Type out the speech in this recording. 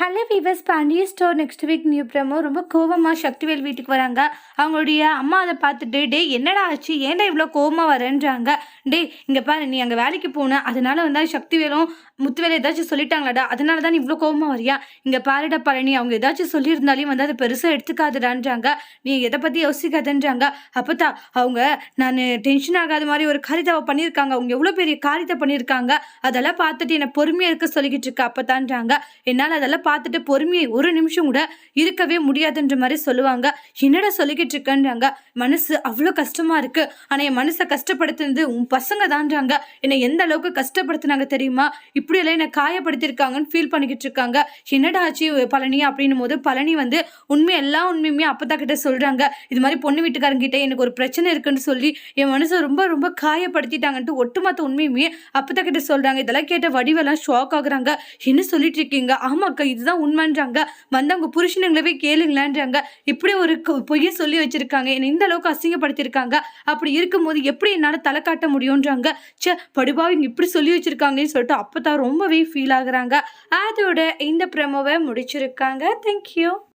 Hello viewers Pandiya store next week new promo ரொம்ப கோவமாக சக்திவேல் வீட்டுக்கு வராங்க. அவங்களுடைய அம்மா அதை பார்த்துட்டு டே என்னடா ஆச்சு? ஏன்டா இவ்வளோ கோவமாக வரேன்றாங்க? டே இங்கே பாரு நீ அங்கே வேலைக்கு போன. அதனால வந்து சக்திவேலும் முத்துவேலை ஏதாச்சும் சொல்லிட்டாங்களாடா. அதனால தான் நீ இவ்வளோ கோவமாக வரியா? இங்கே பாருடா பழனி அவங்க ஏதாச்சும் சொல்லியிருந்தாலையும் வந்து அதை பெருசாக எடுத்துக்காதுடான்றாங்க. நீ எதை பற்றி யோசிக்காதன்றாங்க. அப்போ அவங்க நான் டென்ஷன் ஆகாத மாதிரி ஒரு காரியத்தை பண்ணியிருக்காங்க. அவங்க எவ்வளோ பெரிய காரியத்தை பண்ணியிருக்காங்க? அதெல்லாம் பார்த்துட்டு என்னை பொறுமையாக இருக்க சொல்லிக்கிட்டு இருக்கா? அப்போ தான்றாங்க என்னால் அதெல்லாம் பார்த்துட்டு பொறுமையை ஒரு நிமிஷம் கூட இருக்கவே முடியாதுன்ற மாதிரி சொல்லுவாங்க. என்னடா சொல்லிக்கிட்டு இருக்கன்றாங்க. மனசு அவ்வளோ கஷ்டமா இருக்கு. ஆனால் என் மனசை கஷ்டப்படுத்துனது உன் பசங்க தான்றாங்க. என்னை எந்த அளவுக்கு கஷ்டப்படுத்தினாங்க தெரியுமா? இப்படியெல்லாம் என்னை காயப்படுத்திருக்காங்கன்னு ஃபீல் பண்ணிக்கிட்டு இருக்காங்க. என்னடா ஆச்சு பழனி அப்படின்னும் போது பழனி வந்து உண்மை எல்லா உண்மையுமே அப்பத்தா கிட்ட சொல்றாங்க. இது மாதிரி பொண்ணு வீட்டுக்காரங்கிட்ட எனக்கு ஒரு பிரச்சனை இருக்குன்னு சொல்லி என் மனசை ரொம்ப ரொம்ப காயப்படுத்திட்டாங்கன்ட்டு ஒட்டுமொத்த உண்மையுமே அப்பத்தா கிட்ட சொல்றாங்க. இதெல்லாம் கேட்ட வடிவெல்லாம் ஷாக் ஆகுறாங்க. என்ன சொல்லிட்டு இருக்கீங்க? ஆமாக்கா இது இதுதான் உண்மைன்றாங்க. வந்தவங்க புருஷனுங்களவே கேளுங்களேன்றாங்க. இப்படி ஒரு கொ- பொய்யை சொல்லி வச்சிருக்காங்க. என்னை இந்த அளவுக்கு அசிங்கப்படுத்தியிருக்காங்க. அப்படி இருக்கும்போது எப்படி என்னால் தலை காட்ட முடியும்ன்றாங்க. ச்சே படுபாவிங்க இப்படி சொல்லி வச்சிருக்காங்கன்னு சொல்லிட்டு அப்போ தான் ரொம்பவே ஃபீல் ஆகுறாங்க. அதோட இந்த ப்ரமோவை முடிச்சிருக்காங்க. தேங்க்யூ